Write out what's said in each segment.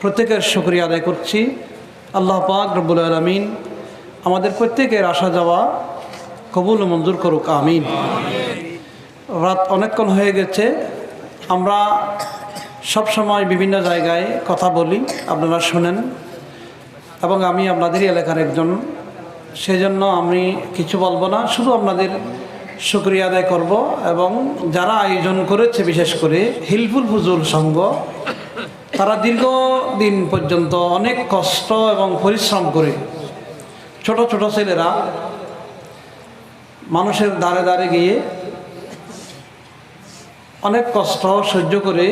প্রত্যেকের শুক্রিয়া আদায় করছি। আল্লাহ পাক রব্বুল আলমিন আমাদের প্রত্যেকের আসা যাওয়া কবুল মঞ্জুর করুক, আমিন। রাত অনেকক্ষণ হয়ে গেছে, আমরা সব সময় বিভিন্ন জায়গায় কথা বলি, আপনারা শোনেন। এবং আমি আপনাদেরই এলাকার একজন, সেজন্য আমি কিছু বলব না, শুধু আপনাদের শুক্রিয়া আদায় করব। এবং যারা আয়োজন করেছে, বিশেষ করে হিলফুল ফুজুল সংঘ তারা দীর্ঘদিন পর্যন্ত অনেক কষ্ট এবং পরিশ্রম করে ছোট ছোট ছেলেরা মানুষের দ্বারে দ্বারে গিয়ে অনেক কষ্ট সহ্য করে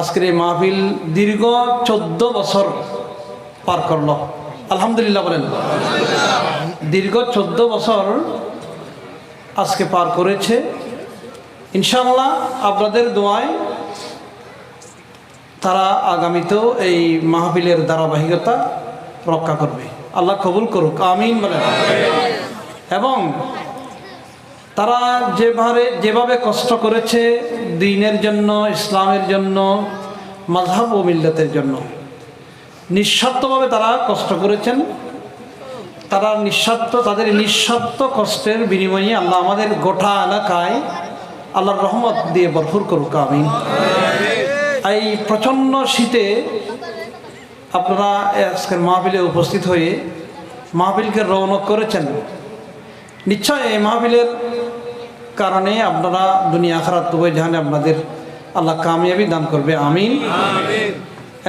আজকের এই মাহফিল দীর্ঘ চোদ্দ বছর পার করল। আলহামদুলিল্লাহ বলেন। দীর্ঘ চোদ্দ বছর আজকে পার করেছে। ইনশাল্লাহ আপনাদের দোয়ায় তারা আগামীতেও এই মাহফিলের ধারাবাহিকতা রক্ষা করবে। আল্লাহ কবুল করুক, আমিন বলেন। এবং তারা যেভাবে যেভাবে কষ্ট করেছে দিনের জন্য, ইসলামের জন্য মাঝহাব ও মিল্লতের জন্য, নিঃস্বার্থভাবে তারা কষ্ট করেছেন। তারা নিঃস্বার্থ, তাদের নিঃস্বার্থ কষ্টের বিনিময়ে আল্লাহ আমাদের গোটা এলাকায় আল্লাহর রহমত দিয়ে ভরপুর করুক, আমিন। এই প্রচণ্ড শীতে আপনারা আজকের মাহফিলে উপস্থিত হয়ে মাহফিলকে রৌনক করেছেন। নিশ্চয় এই মাহফিলের কারণে আপনারা দুনিয়া খারাপ দুবাই জাহানে আপনাদের আল্লাহ কামিয়াবি দান করবে। আমিন।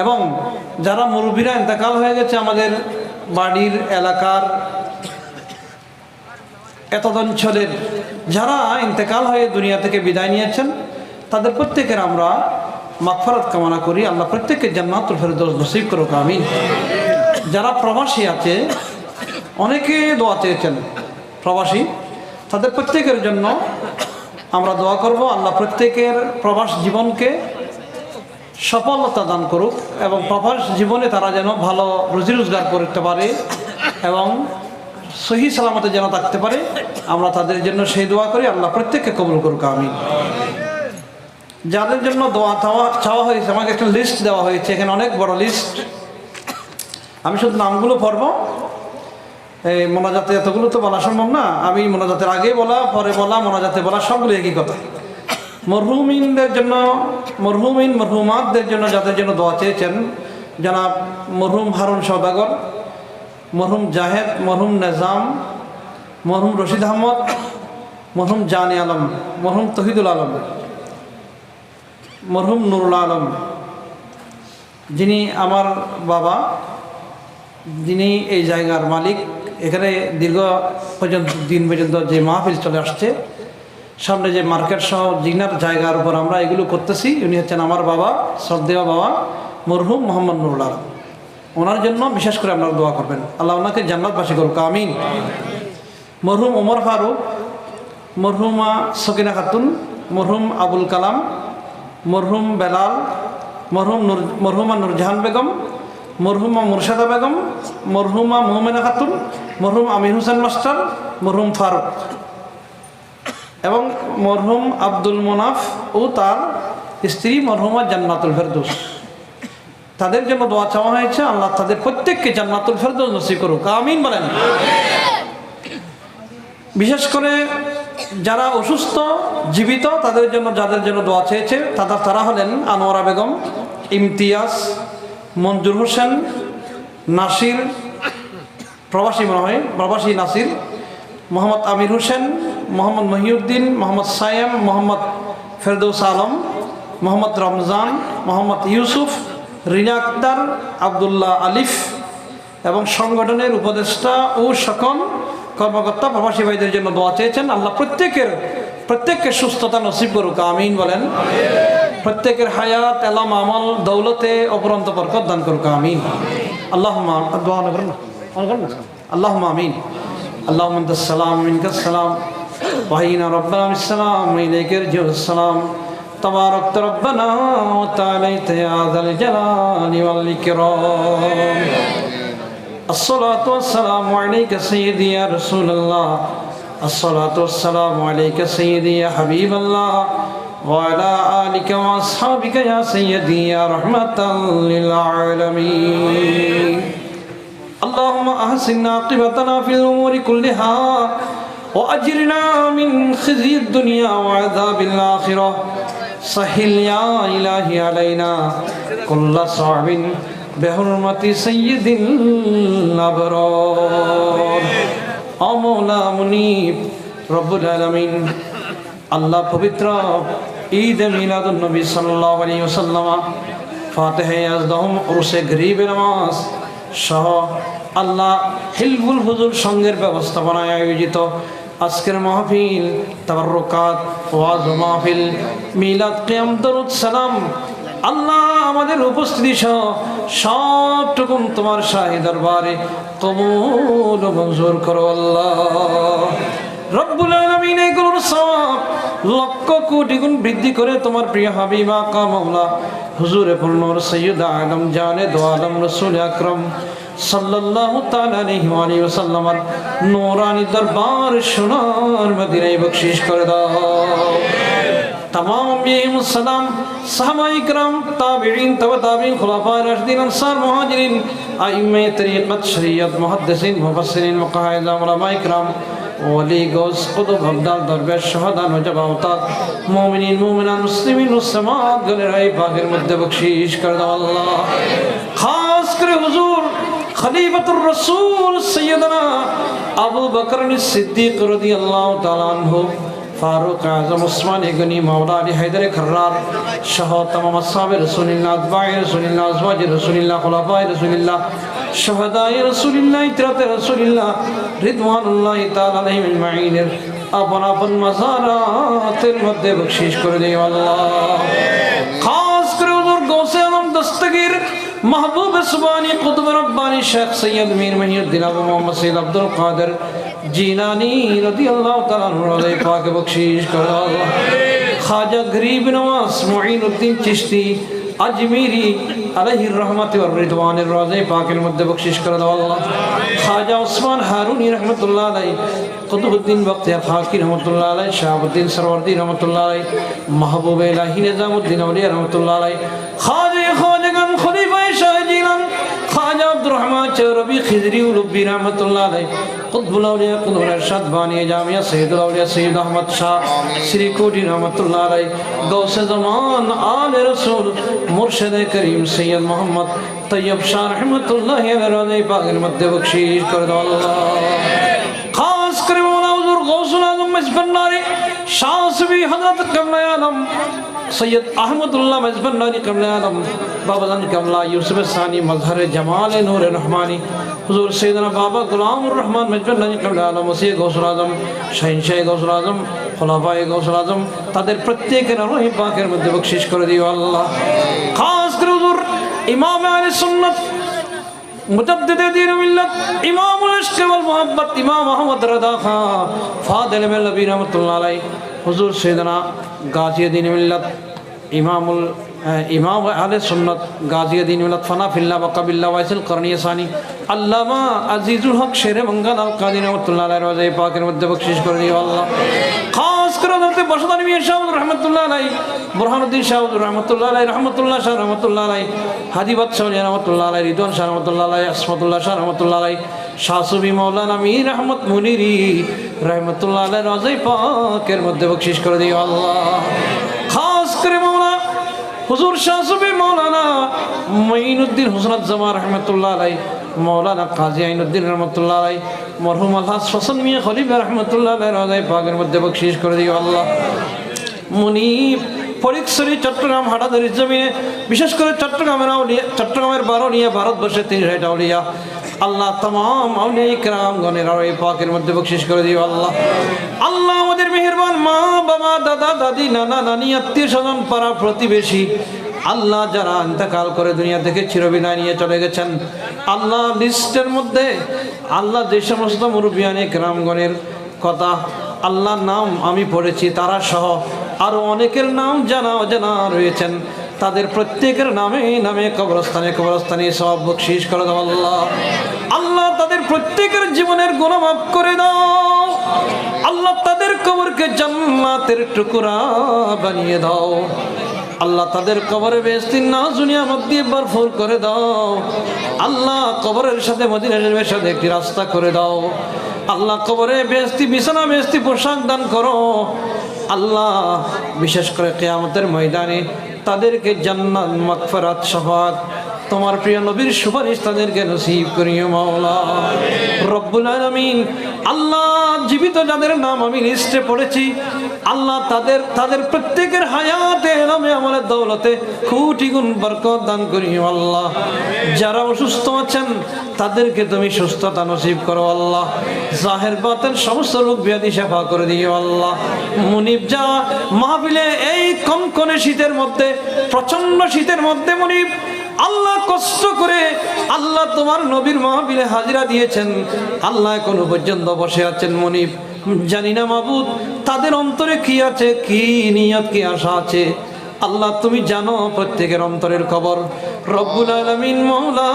এবং যারা মুরব্বীরা ইন্তেকাল হয়ে গেছে আমাদের বাড়ির এলাকার এত অঞ্চলের যারা ইন্তেকাল হয়ে দুনিয়া থেকে বিদায় নিয়েছেন তাদের প্রত্যেকের আমরা মাগফারাত কামনা করি। আল্লাহ প্রত্যেকের জান্নাতুল ফেরদৌস নসিব করুক, আমিন। যারা প্রবাসী আছে, অনেকে দোয়া চেয়েছেন প্রবাসী। তাদের প্রত্যেকের জন্য আমরা দোয়া করব। আল্লাহ প্রত্যেকের প্রবাস জীবনকে সফলতা দান করুক এবং প্রবাস জীবনে তারা যেন ভালো রুজি রোজগার করতে পারে এবং সহি সালামতে যেন থাকতে পারে। আমরা তাদের জন্য সেই দোয়া করি। আল্লাহ প্রত্যেককে কবুল করুক আমি যাদের জন্য দোয়া চাওয়া চাওয়া হয়েছে, আমাকে একটা লিস্ট দেওয়া হয়েছে, এখানে অনেক বড় লিস্ট আমি শুধু নামগুলো পড়ব। এই মোনাজাতে এতগুলো তো বলা সম্ভব না। আমি মোনাজাতের আগে বলা, পরে বলা, মোনাজাতে বলা সবগুলো একই কথা। মরহুমিনদের জন্য, মরহুমিন, মরহুমাতদের জন্য যাদের জন্য দোয়া চেয়েছেন, জনাব মরহুম হারুন সদাগর মরহুম জাহেদ, মরহুম নেজাম, মরহুম রশিদ আহমদ, মরহুম জানি আলম, মরহুম তহিদুল আলম। মরহুম নুরুল আলম। যিনি আমার বাবা, যিনি এই জায়গার মালিক, এখানে দীর্ঘ পর্যন্ত, দিন পর্যন্ত যে মাহফিল চলে আসছে, সামনে যে মার্কেট সহ জিনার জায়গার উপর আমরা এগুলো করতেছি, উনি হচ্ছেন আমার বাবা, শ্রদ্ধেয় বাবা, মরহুম মোহাম্মদ নুরুল আলম। ওনার জন্য বিশেষ করে আপনারা দোয়া করবেন। আল্লাহ ওনাকে জান্নাতবাসী করুক, আমিন। মরহুম ওমর ফারুক, মরহুমা সকিনা খাতুন, মরহুম আবুল কালাম মরহুম বেলাল মরহুম নুর মরহুমা নুরজাহান বেগম মরহুমা মুর্শাদা বেগম মরহুমা মোহামেনা খাতুন মরহুম আমির হোসেন মাস্টার মরহুম ফারুক। এবং মরহুম আব্দুল মোনাফ ও তার স্ত্রী মরহুমা জান্নাতুল ফেরদৌস। তাদের জন্য দোয়া চাওয়া হয়েছে আল্লাহ তাদের প্রত্যেককে জান্নাতুল ফেরদৌস নসিব করুক। আমিন বলেন। বিশেষ করে যারা অসুস্থ, জীবিত, তাদের জন্য, যাদের জন্য দোয়া চেয়েছে, তারা তারা হলেন আনোয়ারা বেগম, ইমতিয়াজ, মঞ্জুর হোসেন, নাসির, প্রবাসী মনে হয়, প্রবাসী নাসির, মোহাম্মদ আমির হোসেন, মোহাম্মদ মহিউদ্দিন, মোহাম্মদ সায়েম, মোহাম্মদ ফেরদৌস আলম, মোহাম্মদ রমজান, মোহাম্মদ ইউসুফ, রিনা আক্তার, আবদুল্লাহ আলিফ এবং সংগঠনের উপদেষ্টা ও সকল কর্মকর্তা প্রবাসী ভাইদের জন্য দোয়া চেয়েছেন আল্লাহ প্রত্যেকের প্রত্যেককে সুস্থতা নসিব করুক আমিন বলেন প্রত্যেকের হায়াত এলাম আমল দৌলতে অপরন্ত বরকত দান করুক আমিন আল্লাহ দোয়া না করেন না মনে করেন না আল্লাহ আমিন আল্লাহ সালাম মিনকাসালাম وحينا ربنا بالسلام إليك يرجع السلام تبارك ربنا وتعاليت يا ذا الجلال والإكرام الصلاة والسلام عليك سيدي يا رسول الله. الصلاة والسلام عليك سيدي يا حبيب الله. وعلى آلك وأصحابك يا سيدي يا رحمة للعالمين. اللهم أحسن عاقبتنا في الأمور كلها. وأجرنا من خزي الدنيا وعذاب الآخرة. سهل يا إلهي علينا كل صعب. বেহরমতি সৈয়দিল আবরার অমলা মুনিব রব্বুল আলামিন, আল্লাহ পবিত্র ঈদ মিলাদুন নবী সাল্লাল্লাহু আলাইহি ওয়াসাল্লাম, ফাতিহা ইয়াজদাহুম উরসে গরিব নামাজ সহ আল্লাহ হিলবুল হুজুর সঙ্গের ব্যবস্থাপনায় আয়োজিত আজকের মাহফিল তাবারকাত ওয়াজ মাহফিল মিলাদ কিয়াম দরুদ সালাম। আল্লাহ আমাদের উপস্থিতি সহ সবটুকুন তোমার শাহী দরবারে কবুল মঞ্জুর করো আল্লাহ। রব্বুল আলামিন এগুলোর সওয়াব লক্ষ কোটি গুণ বৃদ্ধি করে তোমার প্রিয় হাবিবা কা মাওলা, হুজুরে পূর্ণর সৈয়দ আলম জানে দো আলম রসুল আকরম সাল্লাল্লাহু তাআলা আলাইহি ওয়া আলিহি ওয়াসাল্লামার নূরানি দরবার সোনার মদিনায় বকশিশ করে দাও। तमाम अम्बियम सलाम सहमाइकराम ताबीन तब ताबीन खुलाफा रशदीन अंसार महाजरीन आइम तरीक़त शरीयत मुहदसिन मुफसरिन मुकाहिदा मलमाइकराम वली गौस कुतुब अब्दाल दरवेश शहदा नजब अवतार मोमिनीन मोमिनान मुस्लिमीन मुसलमान गलराई बागिर मध्य बख्शीश कर दो अल्लाह खास कर हुजूर খলিফাতুর রসুল সৈয়দনা আবু বকর সিদ্দিক রদি আল্লাহ তালানহ ফারুক আজম ওসমান গনি মাওলা আলী হায়দার খর্রার সহ তমাম আসহাবে রসুলিল্লাহ আতবাই রসুলিল্লাহ, আজওয়াজ রসুলিল্লাহ খোলাফাই রসুলিল্লাহ শহদাই রসুলিল্লাহ, ইতরাতে রসুলিল্লাহ, রিদওয়ানুল্লাহ তাআলা আলাইহিম আজমাইনের আপন আপন মাজারাতের মধ্যে বকশিশ করে দিও আল্লাহ। খাস করে হুজুর গৌসে আলম দস্তগীর মাহবুব সুবানি কুতুব রব্বানি শেখ সৈয়দ মীর মহিউদ্দিন আবু মোহাম্মদ সৈয়দ আব্দুল কাদের জিলানি রাদিয়াল্লাহু তাআলা রোজে পাকে বখশিশ করো আল্লাহ। খাজা গরিব নওয়াজ মুঈনুদ্দিন চিশতি আজমিরি আলাইহির রহমত ওয়া রিদওয়ানের রোজে পাকের মধ্যে বখশিশ করে দাও আল্লাহ। খাজা ওসমান হারুনি রহমতুল্লাহ আলাই কুতুবউদ্দিন বখতিয়ার খাকি রহমতুল্লাহ আলাই শাহাবুদ্দিন সরওয়ার্দি রহমতুল্লাহ আলাই মাহবুব ইলাহি নিজামুদ্দিন আউলিয়া রহমতুল্লাহ আলাই খাজা খাজাগান খলিফায়ে শাহ খাজা আব্দুর রহমান চৌরবি খিজরি উলুব্বি রহমতুল্লাহ আলাই কুতবুল আউলিয়া কুতুবুল ইরশাদ বানিয়ে জামিয়া সৈয়দুল আউলিয়া সৈয়দ আহমদ শাহ শ্রী কোটি রহমতুল্লাহ আলাই গৌসে জামান আলে রসুল মুর্শিদে করিম সৈয়দ মোহাম্মদ তৈয়ব শাহ রহমতুল্লাহ আলাই পাকের মধ্যে বকশিশ করে দাও আল্লাহ খাস করে মৌলা হুজুর গৌসুল আজম মেজবান্নারি শাহ সুবি হযরত কমলা আলম সৈয়দ আহমদুল্লাহ মেজবান নদী কামলা বাবাজান কামলা, ইউসুফ সানি, মজহার জামাল নূর রহমানি, হুজুর সৈদনা বাবা গুলামুর রহমান মেজবান নদী কামলা আলম ওসিয়ে গৌসুল আজম, শাহিন শাহ গৌসুল আজম খোলাফাই গৌসুল আজম, তাদের প্রত্যেকের রহিম পাকের মধ্যে বকশিস করে দিও আল্লাহ। খাস করে হুজুর, ইমাম আলী সুন্নত مجدد دین ملت ইমাম العشق والمحبت امام احمد رضا خان فاضل میں لبی হুজুর সৈদনা গাজিউদ্দিন মিল্লাত ইমামুল ইমাম আলে সুন্নত গাজিউদ্দিন মিল্লাত ফানা ফিল্লা বকাবিল্লা ওয়াইসুল করণীয় সানি। আল্লামা আজিজুল হক শেরে মঙ্গাল আল কাদিন রহমতুল্লাহ রাজা পাকের মধ্যে বকশিস করে দিও আল্লাহ। খাস করে ধরতে বসদান মিয়া শাহুদ রহমতুল্লাহ আলাই বুরহানুদ্দিন শাহুদ রহমতুল্লাহ রহমতুল্লাহ শাহ রহমতুল্লাহ আলাই হাদিবাদ শাহ রহমতুল্লাহ আলাই রিদওয়ান শাহ রহমতুল্লাহ আলাই আসমতুল্লাহ শাহ রহমতুল্লাহ আলাই শাহসুবি মৌলানা মীর আহমদ মুনিরি রহমাতুল্লাহ রজাই পাকের মধ্যে বকশিশ করে দিও আল্লাহ। খাস করে মাওলা, হুজুর শাহসুবি মৌলানা মঈনুদ্দিন হুসনাত জামা রহমাতুল্লাহ আলাই মৌলানা কাজী আইনুদ্দিন রহমতুল্লাহ আলাই মরহুম আল্লাহ ফসল মিয়া খলিফা রহমতুল্লাহ আলাই রাজাই পাকের মধ্যে বকশিস করে দিও আল্লাহ। মুনিব ফরিকসরি চট্টগ্রাম হাটাদারির জমিনে, বিশেষ করে চট্টগ্রামের আউলিয়া, চট্টগ্রামের নিয়ে ভারতবর্ষে তিন হাইট আউলিয়া। আল্লাহ তমাম আউলিয়া ইকরাম গণের আর পাকের মধ্যে বকশিস করে দিও আল্লাহ। আল্লাহ আমাদের মেহেরবান মা, বাবা, দাদা, দাদি, নানা, নানি, আত্মীয় স্বজন, পাড়া প্রতিবেশী। আল্লাহ যারা ইন্তেকাল করে দুনিয়া থেকে চিরবিদায় নিয়ে চলে গেছেন, আল্লাহ লিস্টের মধ্যে, আল্লাহ যে সমস্ত মুরব্বিয়ানি গ্রামগণের কথা, আল্লাহর নাম আমি পড়েছি, তারা সহ আরও অনেকের নাম জানা অজানা রয়েছেন। তাদের প্রত্যেকের নামে নামে কবরস্থানে কবরস্থানে সব বকশিস করে দাও আল্লাহ। আল্লাহ তাদের প্রত্যেকের জীবনের গুণা মাফ করে দাও। আল্লাহ তাদের কবরকে জান্নাতের টুকরা বানিয়ে দাও। আল্লাহ তাদের কবরে বেস্তিন না দুনিয়া মধ্যে ভরপুর করে দাও। আল্লাহ কবরের সাথে মদিনের সাথে একটি রাস্তা করে দাও। আল্লাহ কবরে বেস্তি বিছানা বেস্তি পোশাক দান করো। আল্লাহ বিশেষ করে কেয়ামতের ময়দানে তাদেরকে জান্নাত মকফরাত শাফাত তোমার প্রিয় নবীর সুপারিশ তাদেরকে নসিব করিও মাওলা। রব্বুল আলামিন, আল্লাহ জীবিত যাদের নাম আমি লিস্টে পড়েছি, আল্লাহ তাদের তাদের প্রত্যেকের হায়াতে, নামে আমাদের দৌলতে কোটি গুণ বরকত দান করিও আল্লাহ। যারা অসুস্থ আছেন, তাদেরকে তুমি সুস্থতা নসিব করো আল্লাহ। জাহের বাতের সমস্ত রোগ ব্যাধি সেবা করে দিও আল্লাহ। মুনিব যা মাহবিলে এই কনকনে শীতের মধ্যে প্রচণ্ড শীতের মধ্যে মুনিব আল্লাহ কষ্ট করে আল্লাহ তোমার নবীর মাহবিলে হাজিরা দিয়েছেন। আল্লাহ এখনও পর্যন্ত বসে আছেন মনিব। জানি না মাবুদ, তাদের অন্তরে কি আছে, কি নিয়ত, কি আশা আছে? আল্লাহ, তুমি জানো প্রত্যেকের অন্তরের খবর। রব্বুল আলমিন মৌলা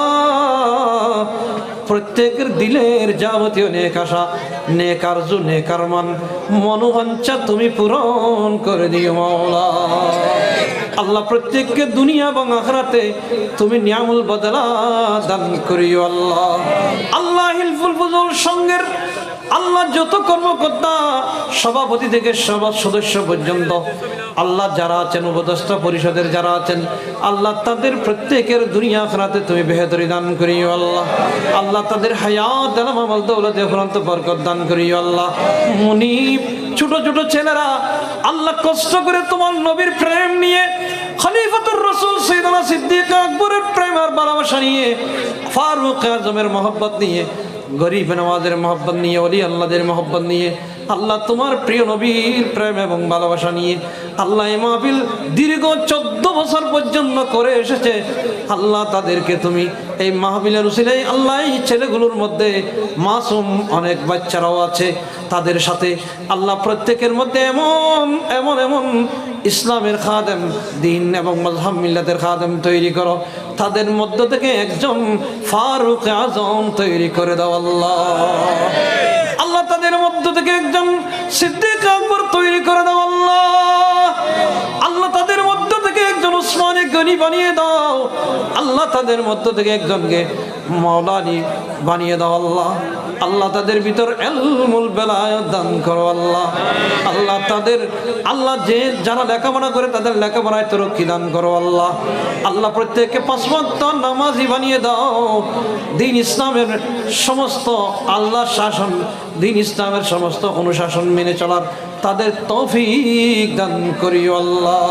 প্রত্যেকের দিলের যাবতীয় নেক আশা, নেক আরজু, নেক আরমান তুমি পূরণ করে দিও মাওলা। আল্লাহ প্রত্যেককে দুনিয়া এবং আখরাতে তুমি নিয়ামুল বদলা দান করিও আল্লাহ। আল্লাহ হিলফুল ফুজুল সঙ্গের আল্লাহ যত কর্মকর্তা সভাপতি থেকে সভা সদস্য পর্যন্ত, আল্লাহ যারা আছেন উপদেষ্টা পরিষদের যারা আছেন, আল্লাহ তাদের প্রত্যেকের দুনিয়া আখরাতে তুমি বেহতরি দান করিও আল্লাহ। আল্লাহ তাদের হায়াত দালাম আমল দৌলতে ফুরন্ত বরকত দান করিও আল্লাহ। মুনিব ছোট ছোট ছেলেরা আল্লাহ কষ্ট করে তোমার নবীর প্রেম নিয়ে খলিফাতুর রসুল সৈদানা সিদ্দিক আকবরের প্রেম আর ভালোবাসা নিয়ে, ফারুক আজমের মহব্বত নিয়ে, গরিব নওয়াজের মহব্বত নিয়ে অলি আল্লাহদের মহব্বত নিয়ে আল্লাহ তোমার প্রিয় নবীর প্রেম এবং ভালোবাসা নিয়ে আল্লাহ মাহফিল দীর্ঘ চোদ্দ বছর পর্যন্ত করে এসেছে। আল্লাহ তাদেরকে তুমি এই মাহফিলের উসিলে আল্লাহ ছেলেগুলোর মধ্যে মাসুম অনেক বাচ্চারাও আছে। তাদের সাথে আল্লাহ প্রত্যেকের মধ্যে এমন এমন এমন ইসলামের খাদেম, দিন এবং মজহাব মিল্লাতের খাদেম তৈরি করো। তাদের মধ্য থেকে একজন ফারুক আজম তৈরি করে দাও আল্লাহ। মধ্য থেকে একজন সিদ্দিক আকবর তৈরি করে দাও গনি বানিয়ে দাও। আল্লাহ তাদের মধ্য থেকে একজনকে মৌলানি বানিয়ে দাও আল্লাহ। আল্লাহ তাদের ভিতর এলমুল বেলায়ত দান করো আল্লাহ। আল্লাহ তাদের, আল্লাহ যে যারা লেখাপড়া করে তাদের লেখাপড়ায় তরক্কি দান করো আল্লাহ। আল্লাহ প্রত্যেককে পাঁচমাত্র নামাজি বানিয়ে দাও। দিন ইসলামের সমস্ত আল্লাহ শাসন, দিন ইসলামের সমস্ত অনুশাসন মেনে চলার তাদের তৌফিক দান করিও আল্লাহ।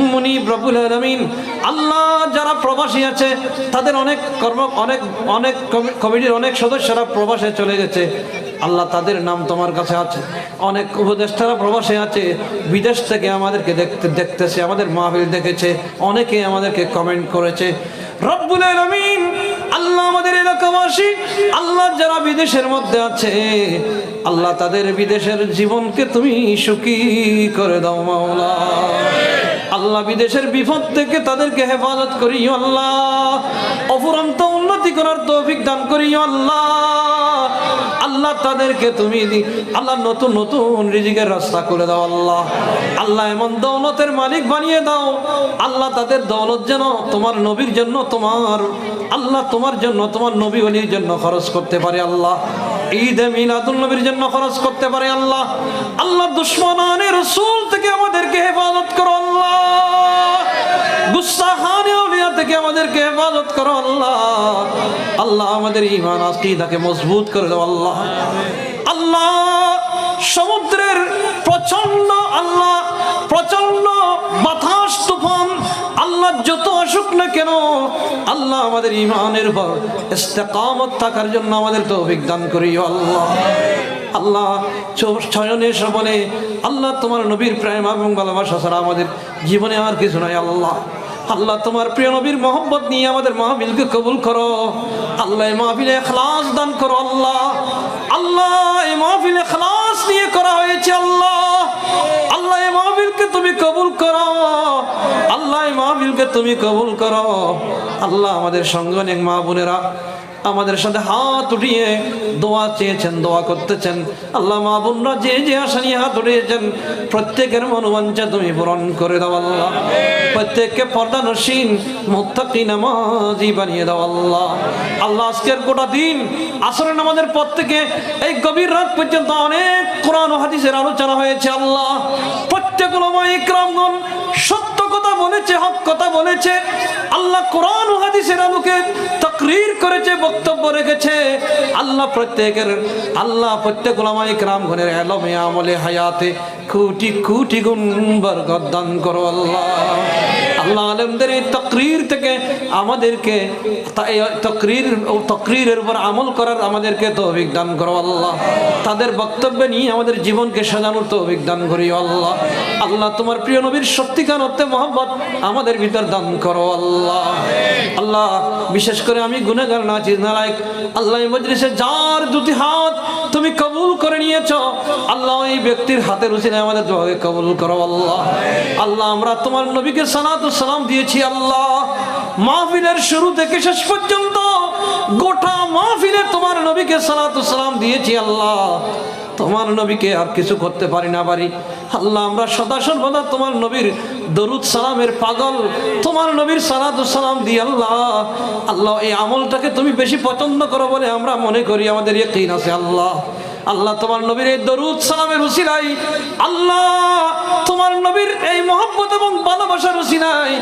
মুনি প্রভুল আলমিন, আল্লাহ যারা প্রবাসী আছে, তাদের অনেক কর্ম, অনেক অনেক কমি- কমিটির অনেক সদস্যরা প্রবাসে চলে গেছে। আল্লাহ তাদের নাম তোমার কাছে আছে। অনেক উপদেষ্টারা প্রবাসে আছে। বিদেশ থেকে আমাদেরকে দেখতে, দেখতেছে, আমাদের মাহবিল দেখেছে। অনেকে আমাদেরকে কমেন্ট করেছে। রব্বুল আলামিন, আল্লাহ আমাদের এলাকাবাসী, আল্লাহ যারা বিদেশের মধ্যে আছে, আল্লাহ তাদের বিদেশের জীবনকে তুমি সুখী করে দাও মাওলা। আল্লাহ বিদেশের বিপদ থেকে তাদেরকে হেফাজত করিও আল্লাহ। অফুরন্ত উন্নতি করার তৌফিক দান করিও আল্লাহ। আল্লাহ তাদেরকে তুমি আল্লাহ নতুন নতুন রিজিকের রাস্তা করে দাও, আল্লাহ। আল্লাহ এমন দৌলতের মালিক বানিয়ে দাও, আল্লাহ তাদের দৌলত যেন তোমার নবীর জন্য, তোমার আল্লাহ তোমার জন্য, তোমার নবী অলির জন্য খরচ করতে পারে, আল্লাহ। ঈদে মিলাদুল নবীর জন্য খরচ করতে পারে আল্লাহ। আল্লাহ দুশ্মনানের রসুল থেকে আমাদেরকে হেফাজত করো আল্লাহ। গুস্তাখানে আউলিয়া থেকে আমাদেরকে হেফাজত করো আল্লাহ। আল্লাহ আমাদের ইমান আকিদাকে মজবুত করে দাও আল্লাহ। আল্লাহ, সমুদ্রের প্রচণ্ড আল্লাহ আল্লাহ যত আসুক না কেন, আল্লাহ আমাদের ইমানের উপর থাকার জন্য আমাদের তো অভিজ্ঞান করি আল্লাহ। আল্লাহ ছয়নে বলে আল্লাহ তোমার নবীর প্রেম এবং ভালোবাসা ছাড়া আমাদের জীবনে আর কিছু নাই, আল্লাহ। আল্লাহ তোমার প্রিয় নবীর মোহাম্মত নিয়ে আমাদের মাহবিলকে কবুল করো। আল্লাহ এই মাহফিলে খালাস দান করো, আল্লাহ। আল্লাহ এই মাহফিলে খালাস নিয়ে করা হয়েছে, আল্লাহ। আল্লাহ মাহবিলকে তুমি কবুল করো। আল্লাহ মাহবিলকে তুমি কবুল করো। আল্লাহ আমাদের সঙ্গে অনেক মা বোনেরা আমাদের সাথে হাত উঠিয়ে দোয়া চেয়েছেন, দোয়া করতেছেন। আল্লাহ মা বোনরা যে যে আশা নিয়ে হাত উঠিয়েছেন, প্রত্যেকের মনোবাঞ্ছা তুমি পূরণ করে দাও আল্লাহ। প্রত্যেককে পর্দা নসীন মুত্তাকি নামাজি বানিয়ে দাও আল্লাহ। আল্লাহ, আজকের গোটা দিন, আসরের নামাজের পর থেকে এই গভীর রাত পর্যন্ত অনেক কোরআন হাদিসের আলোচনা হয়েছে আল্লাহ। প্রত্যেক ইকরামগণ বলেছে, হক কথা বলেছে, আল্লাহ কোরআন হাদিসের আলোকে তকরির করেছে, বক্তব্য রেখেছে। আল্লাহ প্রত্যেকের, আল্লাহ প্রত্যেক ওলামাই ক্রাম ঘনের এলমে আমলে হায়াতে কুটি কুটি গুণ বরগদান দান করো আল্লাহ। আল্লাহ আলমদের এই তকরির থেকে আমাদেরকে তকরির, তকরিরের উপর আমল করার আমাদেরকে তৌফিক দান করো আল্লাহ। তাদের বক্তব্য নিয়ে আমাদের জীবনকে সাজানোর তৌফিক দান করি আল্লাহ। আল্লাহ, তোমার প্রিয় নবীর সত্যিকার অর্থে মোহাম্মত আমাদের ভিতর দান করো আল্লাহ। আল্লাহ, বিশেষ করে আমি গুনেগার নাচিস নালায়ক, আল্লাহ এই মজলিসে যার দুটি হাত তুমি কবুল করে নিয়েছ। আল্লাহ এই ব্যক্তির হাতের উচিনে আমাদের দোয়াকে কবুল করো, আল্লাহ। আল্লাহ, আমরা তোমার নবীকে সালাত সালাম দিয়েছি, আল্লাহ। মাহফিলের শুরু থেকে শেষ পর্যন্ত গোটা মাহফিলে তোমার নবীকে সালাত সালাম দিয়েছি, আল্লাহ। তোমার নবীকে আর কিছু করতে পারি না পারি। আল্লাহ, আমরা সদা সর্বদা তোমার নবীর দরুদ সালামের পাগল। তোমার নবীর সালাম দি আল্লাহ আল্লাহ, এই আমলটাকে তুমি বেশি পছন্দ করো বলে আমরা মনে করি, আমাদের ইয়কিন আছে আল্লাহ। আল্লাহ, তোমার নবীর এই দরুদ সালামের উসিলাই আল্লাহ, তোমার নবীর এই মহব্বত এবং ভালোবাসার উসিলাই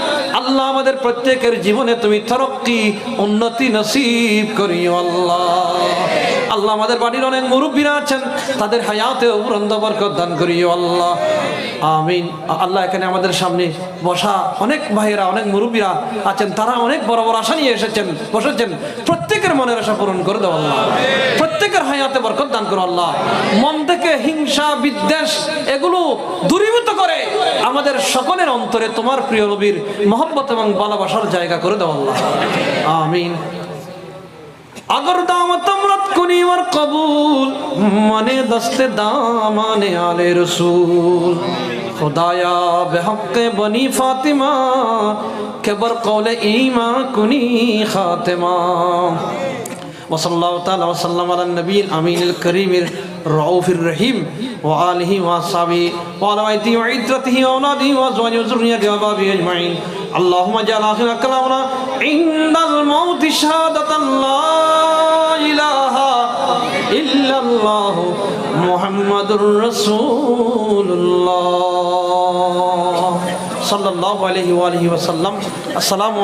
আল্লাহ, আমাদের প্রত্যেকের জীবনে তুমি তরক্কি, উন্নতি নসিব করিও আল্লাহ। আল্লাহ আমাদের বাড়ির অনেক মুরব্বীরা আছেন, তাদের হায়াতে উরন্দ বরকত দান করিও আল্লাহ। আমিন। আল্লাহ এখানে আমাদের সামনে বসা অনেক ভাইয়েরা, অনেক মুরব্বীরা আছেন, তারা অনেক বড় বড় আশা নিয়ে এসেছেন, বসেছেন। প্রত্যেকের মনের আশা পূরণ করে দাও আল্লাহ। প্রত্যেকের হায়াতে বরকত দান করো আল্লাহ। মন থেকে হিংসা, বিদ্বেষ, এগুলো দূরীভূত করে আমাদের সকলের অন্তরে তোমার প্রিয় নবীর মহব্বত এবং ভালোবাসার জায়গা করে দাও আল্লাহ। আমিন। اگر دعوت امرت کنی ور قبول من دست دامان آل رسول۔ خدایا بحق بنی فاطمہ، کہ بر قول ایمان کنی خاتمہ۔ وصل اللہ تعالی وسلم علی النبی الامین الكریم الرعوف الرحیم وآلہ وآصحابہ وآلوائیتی وعیدرتی اولادہ وازواج وزرنیہ کے اجمعین۔ اللہم جعل آخر کلامنا ইন্দাল মৌতি শাহাদাতাল্লাহ ইলাহা ইল্লাল্লাহু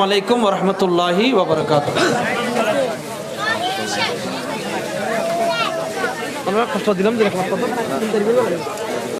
আলাইকুম ওয়া রাহমাতুল্লাহি